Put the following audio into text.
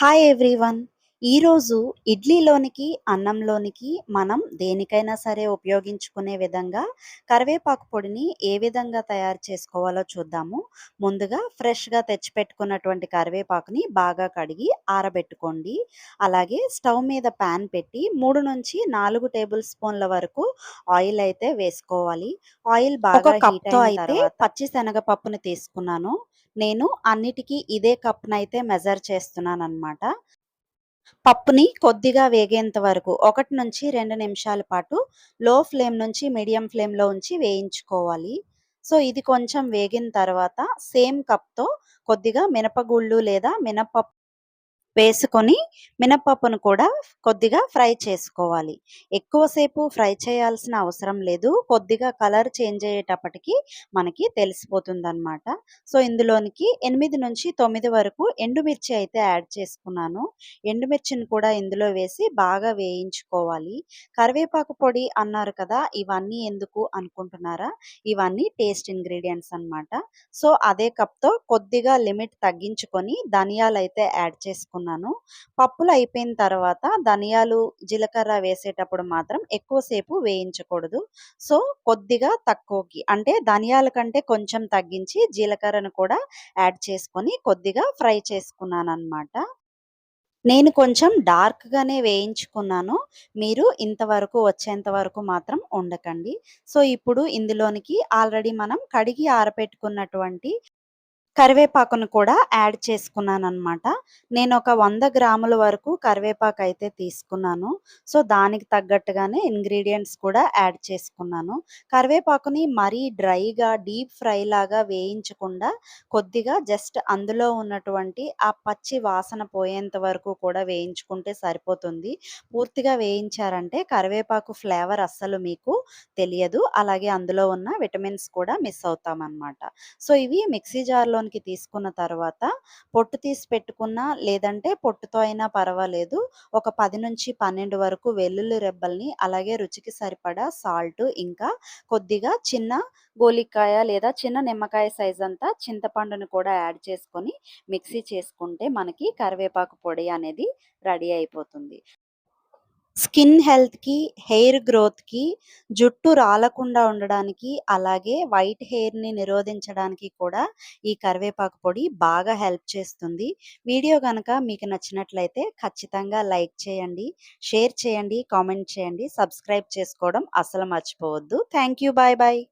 hi everyone. ఈరోజు ఇడ్లీలోనికి అన్నంలోనికి మనం దేనికైనా సరే ఉపయోగించుకునే విధంగా కరివేపాకు పొడిని ఏ విధంగా తయారు చేసుకోవాలో చూద్దాము. ముందుగా ఫ్రెష్గా తెచ్చిపెట్టుకున్నటువంటి కరివేపాకుని బాగా కడిగి ఆరబెట్టుకోండి. అలాగే స్టవ్ మీద ప్యాన్ పెట్టి మూడు నుంచి నాలుగు టేబుల్ స్పూన్ల వరకు ఆయిల్ అయితే వేసుకోవాలి. ఆయిల్ బాగా హీట్ అయిన తర్వాత పచ్చి శనగపప్పుని తీసుకున్నాను. నేను అన్నిటికీ ఇదే కప్నైతే మెజర్ చేస్తున్నాను అనమాట పప్పుని కొద్దిగా వేగేంత వరకు ఒకటి నుంచి రెండు నిమిషాల పాటు లో ఫ్లేమ్ నుంచి మీడియం ఫ్లేమ్లో ఉంచి వేయించుకోవాలి. సో ఇది కొంచెం వేగిన తర్వాత సేమ్ కప్తో కొద్దిగా మినపగుళ్ళు లేదా మినపప్పు వేసుకొని మినప్పప్పును కూడా కొద్దిగా ఫ్రై చేసుకోవాలి. ఎక్కువసేపు ఫ్రై చేయాల్సిన అవసరం లేదు. కొద్దిగా కలర్ చేంజ్ అయ్యేటప్పటికి మనకి తెలిసిపోతుంది అనమాట సో ఇందులోనికి ఎనిమిది నుంచి తొమ్మిది వరకు ఎండుమిర్చి అయితే యాడ్ చేసుకున్నాను. ఎండుమిర్చిని కూడా ఇందులో వేసి బాగా వేయించుకోవాలి. కరివేపాకు పొడి అన్నారు కదా ఇవన్నీ ఎందుకు అనుకుంటున్నారా? ఇవన్నీ టేస్ట్ ఇంగ్రీడియంట్స్ అనమాట సో అదే కప్తో కొద్దిగా లిమిట్ తగ్గించుకొని ధనియాలు అయితే యాడ్ చేసుకున్నాను. వేసుకున్నాను. పప్పులు అయిపోయిన తర్వాత ధనియాలు జీలకర్ర వేసేటప్పుడు మాత్రం ఎక్కువసేపు వేయించకూడదు. సో కొద్దిగా తక్కువకి అంటే ధనియాల కంటే కొంచెం తగ్గించి జీలకర్రను కూడా యాడ్ చేసుకొని కొద్దిగా ఫ్రై చేసుకున్నాను అనమాట నేను కొంచెం డార్క్గానే వేయించుకున్నాను. మీరు ఇంతవరకు వచ్చేంత వరకు మాత్రం ఉండకండి. సో ఇప్పుడు ఇందులోనికి ఆల్రెడీ మనం కడిగి ఆరపెట్టుకున్నటువంటి కరివేపాకును కూడా యాడ్ చేసుకున్నాను అనమాట నేను ఒక వంద గ్రాముల వరకు కరివేపాకు అయితే తీసుకున్నాను. సో దానికి తగ్గట్టుగానే ఇంగ్రీడియంట్స్ కూడా యాడ్ చేసుకున్నాను. కరివేపాకుని మరీ డ్రైగా డీప్ ఫ్రై లాగా వేయించకుండా కొద్దిగా జస్ట్ అందులో ఉన్నటువంటి ఆ పచ్చి వాసన పోయేంత వరకు కూడా వేయించుకుంటే సరిపోతుంది. పూర్తిగా వేయించారంటే కరివేపాకు ఫ్లేవర్ అస్సలు మీకు తెలియదు. అలాగే అందులో ఉన్న విటమిన్స్ కూడా మిస్ అవుతామన్నమాట. సో ఇవి మిక్సీ జార్లో లోనికి తీసుకున్న తర్వాత పొట్టు తీసి పెట్టుకున్న లేదంటే పొట్టుతో అయినా పర్వాలేదు. ఒక పది నుంచి పన్నెండు వరకు వెల్లుల్లి రెబ్బల్ని అలాగే రుచికి సరిపడా సాల్ట్ ఇంకా కొద్దిగా చిన్న గోలికాయ లేదా చిన్న నిమ్మకాయ సైజ్ అంతా చింతపండును కూడా యాడ్ చేసుకొని మిక్సీ చేసుకుంటే మనకి కరివేపాకు పొడి అనేది రెడీ అయిపోతుంది. స్కిన్ హెల్త్‌కి, హెయిర్ గ్రోత్‌కి, జుట్టు రాలకుండా ఉండడానికి, అలాగే వైట్ హెయిర్‌ని నిరోధించడానికి కూడా ఈ కరివేపాకు పొడి బాగా హెల్ప్ చేస్తుంది. వీడియో కనుక మీకు నచ్చినట్లయితే ఖచ్చితంగా లైక్ చేయండి, షేర్ చేయండి, కామెంట్ చేయండి, సబ్స్క్రైబ్ చేసుకోవడం అసలు మర్చిపోవద్దు. Thank you. Bye bye.